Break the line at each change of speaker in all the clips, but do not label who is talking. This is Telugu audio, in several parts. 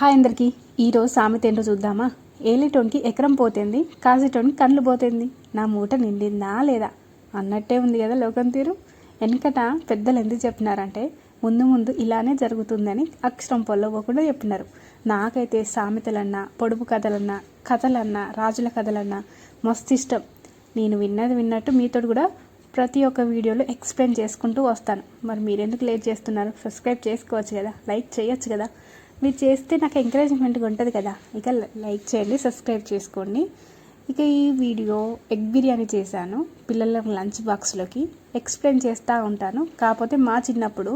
హాయ్ అందరికీ. ఈరోజు సామెత ఏంటో చూద్దామా? ఏలిటోన్కి ఎకరం పోతుంది కాసేటోన్కి కళ్ళు పోతుంది నా మూట నిండిందా లేదా అన్నట్టే ఉంది కదా లోకం తీరు. వెనకట పెద్దలు ఎందుకు చెప్పినారంటే ముందు ముందు ఇలానే జరుగుతుందని అక్షరం పొల్లవకుండా చెప్పినారు. నాకైతే సామెతలన్నా పొడుపు కథలన్నా కథలన్నా రాజుల కథలన్నా మస్తు ఇష్టం నేను విన్నది విన్నట్టు మీతో కూడా ప్రతి ఒక్క వీడియోలో ఎక్స్ప్లెయిన్ చేసుకుంటూ వస్తాను. మరి మీరెందుకు లేట్ చేస్తున్నారు? సబ్స్క్రైబ్ చేసుకోవచ్చు కదా లైక్ చేయొచ్చు కదా. మీరు చేస్తే నాకు ఎంకరేజ్మెంట్గా ఉంటుంది కదా. ఇక లైక్ చేయండి సబ్స్క్రైబ్ చేసుకోండి. ఇక ఈ వీడియో ఎగ్ బిర్యానీ చేశాను పిల్లల లంచ్ బాక్స్లోకి ఎక్స్ప్లెయిన్ చేస్తూ ఉంటాను. కాకపోతే మా చిన్నప్పుడు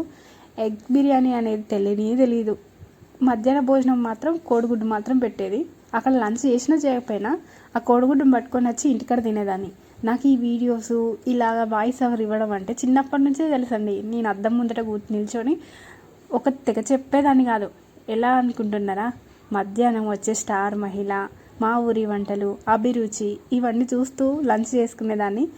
ఎగ్ బిర్యానీ అనేది తెలియనే తెలియదు మధ్యాహ్న భోజనం మాత్రం కోడిగుడ్డు మాత్రం పెట్టేది. అక్కడ లంచ్ చేసినా చేయకపోయినా ఆ కోడిగుడ్డును పట్టుకొని వచ్చి ఇంటికాడ తినేదాన్ని. నాకు ఈ వీడియోస్ ఇలాగ వాయిస్ ఓవర్ ఇవ్వడం అంటే చిన్నప్పటి నుంచే తెలుసండి. నేను అద్దం ముందట కూర్చు నిల్చొని ఒక తెగ చెప్పేదాన్ని కాదు. ఎలా అనుకుంటున్నారా? మధ్యాహ్నం వచ్చే స్టార్ మహిళ మా ఊరి వంటలు అభిరుచి ఇవన్నీ చూస్తూ లంచ్ చేసుకునేదాన్ని.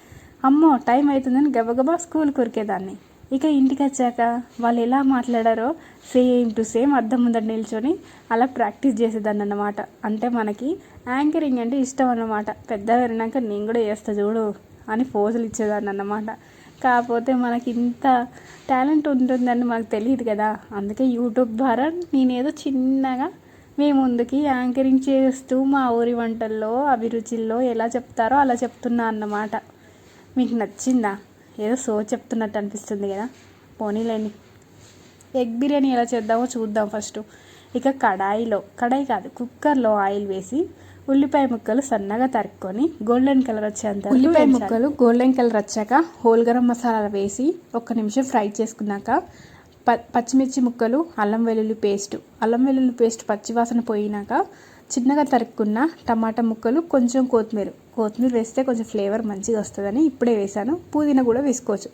అమ్మో టైం అవుతుందని గబగబా స్కూల్ కొరికేదాన్ని. ఇక ఇంటికి వచ్చాక వాళ్ళు ఎలా మాట్లాడారో సేమ్ టు సేమ్ అద్దం ముందర నిల్చొని అలా ప్రాక్టీస్ చేసేదాన్ని అన్నమాట అంటే మనకి యాంకరింగ్ అంటే ఇష్టం అన్నమాట. పెద్దగా విన్నాక నేను కూడా చేస్తా చూడు అని ఫోజులు ఇచ్చేదాన్ని అన్నమాట కాకపోతే మనకి ఇంత టాలెంట్ ఉంటుందని మాకు తెలియదు కదా. అందుకే యూట్యూబ్ ద్వారా నేనేదో చిన్నగా మీ ముందుకి యాంకరింగ్ చేస్తూ మా ఊరి వంటల్లో అభిరుచుల్లో ఎలా చెప్తారో అలా చెప్తున్నా అన్నమాట. మీకు నచ్చిందా? ఏదో సో చెప్తున్నట్టు అనిపిస్తుంది కదా. పోనీలేండి. ఎగ్ బిర్యానీ ఎలా చేద్దామో చూద్దాం ఫస్ట్. ఇక కడాయిలో కడాయి కాదు కుక్కర్లో ఆయిల్ వేసి ఉల్లిపాయ ముక్కలు సన్నగా తరుక్కొని గోల్డెన్ కలర్ వచ్చేంత ఉల్లిపాయ ముక్కలు గోల్డెన్ కలర్ వచ్చాక హోల్ గరం మసాలా వేసి ఒక్క నిమిషం ఫ్రై చేసుకున్నాక ప పచ్చిమిర్చి ముక్కలు అల్లం వెల్లుల్లి పేస్ట్. అల్లం వెల్లుల్లి పేస్ట్ పచ్చివాసన పోయినాక చిన్నగా తరుక్కున్న టమాటా ముక్కలు కొంచెం కొత్తిమీర. కొత్తిమీర వేస్తే కొంచెం ఫ్లేవర్ మంచిగా వస్తుందని ఇప్పుడే వేసాను పుదీనా కూడా వేసుకోవచ్చు.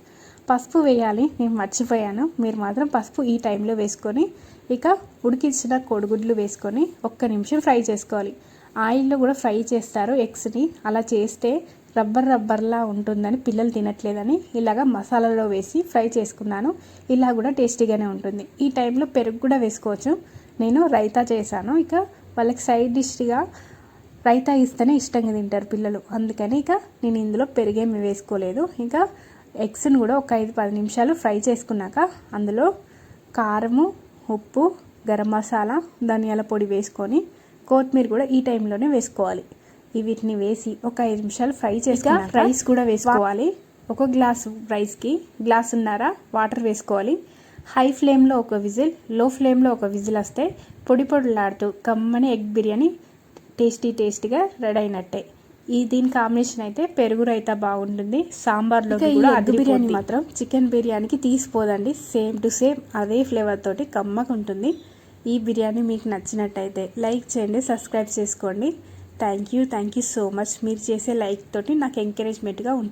పసుపు వేయాలి. నేను మర్చిపోయాను. మీరు మాత్రం పసుపు ఈ టైంలో వేసుకొని ఇక ఉడికించిన కోడిగుడ్లు వేసుకొని ఒక్క నిమిషం ఫ్రై చేసుకోవాలి. ఆయిల్లో కూడా ఫ్రై చేస్తారు ఎగ్స్ని. అలా చేస్తే రబ్బర్ రబ్బర్లా ఉంటుందని పిల్లలు తినట్లేదని ఇలాగ మసాలాలో వేసి ఫ్రై చేసుకున్నాను. ఇలా కూడా టేస్టీగానే ఉంటుంది. ఈ టైంలో పెరుగు కూడా వేసుకోవచ్చు. నేను రైతా చేశాను. ఇక వాళ్ళకి సైడ్ డిష్గా రైతా ఇస్తేనే ఇష్టంగా తింటారు పిల్లలు. అందుకని ఇక నేను ఇందులో పెరుగేమి వేసుకోలేదు. ఇంకా ఎగ్స్ని కూడా ఒక ఐదు పది నిమిషాలు ఫ్రై చేసుకున్నాక అందులో కారము ఉప్పు గరం మసాలా ధనియాల పొడి వేసుకొని కొత్తిమీర కూడా ఈ టైంలోనే వేసుకోవాలి. వీటిని వేసి ఒక ఐదు నిమిషాలు ఫ్రై చేసి రైస్ కూడా వేసుకోవాలి. ఒక గ్లాస్ రైస్కి గ్లాస్ ఉన్నారా వాటర్ వేసుకోవాలి. హై ఫ్లేమ్లో ఒక విజిల్లో ఫ్లేమ్లో ఒక విజిల్ వస్తే పొడి పొడిలాడుతూ కమ్మని ఎగ్ బిర్యానీ టేస్టీ టేస్టీగా రెడీ అయినట్టే. ఈ దీని కాంబినేషన్ అయితే పెరుగు రైతా బాగుంటుంది. సాంబార్లో కూడా అది బిర్యానీ మాత్రం చికెన్ బిర్యానీకి తీసిపోదండి. సేమ్ టు సేమ్ అదే ఫ్లేవర్ తోటి కమ్మగా ఉంటుంది. ఈ బిర్యానీ మీకు నచ్చినట్టయితే లైక్ చేయండి సబ్స్క్రైబ్ చేసుకోండి. Thank you thank you so much మీరు చేసే లైక్ తోటి నాకు ఎంకరేజ్మెంట్గా ఉంటుంది.